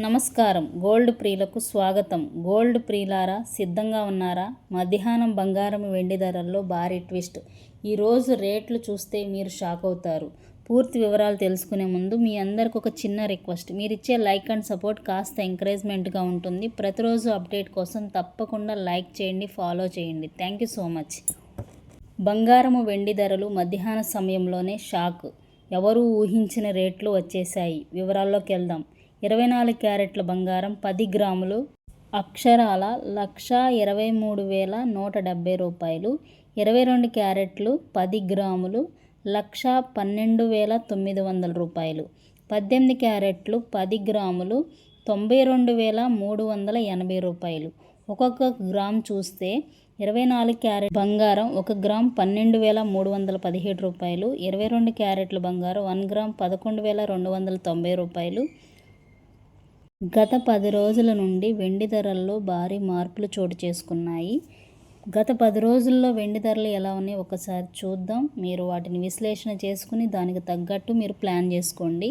నమస్కారం. గోల్డ్ ప్రియులకు స్వాగతం. గోల్డ్ ప్రియులారా సిద్ధంగా ఉన్నారా? మధ్యాహ్నం బంగారం వెండి ధరల్లో భారీ ట్విస్ట్. ఈరోజు రేట్లు చూస్తే మీరు షాక్ అవుతారు. పూర్తి వివరాలు తెలుసుకునే ముందు మీ అందరికి ఒక చిన్న రిక్వెస్ట్. మీరు ఇచ్చే లైక్ అండ్ సపోర్ట్ కాస్త ఎంకరేజ్మెంట్గా ఉంటుంది. ప్రతిరోజు అప్డేట్ కోసం తప్పకుండా లైక్ చేయండి ఫాలో చేయండి. Thank you so much. బంగారము వెండి ధరలు మధ్యాహ్న సమయంలోనే షాక్. ఎవరూ ఊహించిన రేట్లు వచ్చేశాయి? వివరాల్లోకి వెళ్దాం. ఇరవై నాలుగు క్యారెట్ల బంగారం పది గ్రాములు అక్షరాల లక్ష ఇరవై మూడు వేల నూట డెబ్బై రూపాయలు ఇరవై రెండు క్యారెట్లు పది గ్రాములు లక్ష పన్నెండు వేల తొమ్మిది వందల రూపాయలు పద్దెనిమిది క్యారెట్లు పది గ్రాములు తొంభై రెండు వేల మూడు వందల ఎనభై రూపాయలు. ఒక్కొక్క గ్రామ్ చూస్తే ఇరవై నాలుగు క్యారెట్ బంగారం ఒక గ్రామ్ పన్నెండు వేల మూడు వందల పదిహేడు రూపాయలు ఇరవై రెండు క్యారెట్లు బంగారం వన్ గ్రామ్ పదకొండు వేల రెండు వందల తొంభై రూపాయలు గత పది రోజుల నుండి వెండి ధరల్లో భారీ మార్పులు చోటు చేసుకున్నాయి. గత పది రోజుల్లో వెండి ధరలు ఎలా ఉన్నాయి ఒకసారి చూద్దాం. మీరు వాటిని విశ్లేషణ చేసుకుని దానికి తగ్గట్టు మీరు ప్లాన్ చేసుకోండి.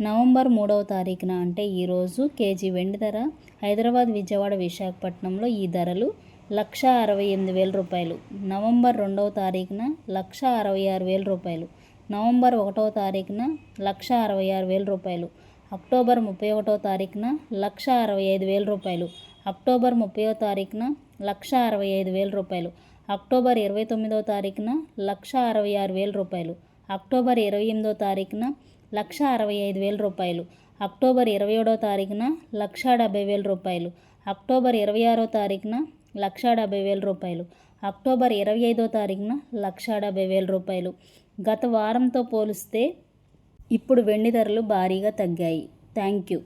నవంబర్ మూడవ తారీఖున అంటే ఈరోజు కేజీ వెండి ధర హైదరాబాద్ విజయవాడ విశాఖపట్నంలో ఈ ధరలు లక్ష అరవై ఎనిమిది వేల రూపాయలు. నవంబర్ రెండవ తారీఖున లక్ష అరవై ఆరు వేల రూపాయలు. నవంబర్ ఒకటవ తారీఖున లక్ష అరవై ఆరు వేల రూపాయలు. అక్టోబర్ ముప్పై ఒకటో తారీఖున లక్ష అరవై ఐదు వేల రూపాయలు. అక్టోబర్ ముప్పైవ తారీఖున లక్ష అరవై ఐదు వేల రూపాయలు. అక్టోబర్ ఇరవై తొమ్మిదో తారీఖున లక్ష అరవై ఆరు వేల రూపాయలు. అక్టోబర్ ఇరవై ఎనిమిదో తారీఖున లక్ష అరవై ఐదు వేల రూపాయలు. అక్టోబర్ ఇరవై ఏడో తారీఖున లక్ష డెబ్బై వేల రూపాయలు. అక్టోబర్ ఇరవై ఆరో తారీఖున లక్ష డెబ్బై వేల రూపాయలు. అక్టోబర్ ఇరవై ఐదో తారీఖున లక్ష డెబ్బై వేల రూపాయలు. గత వారంతో పోలిస్తే ఇప్పుడు వెండి ధరలు భారీగా తగ్గాయి. Thank you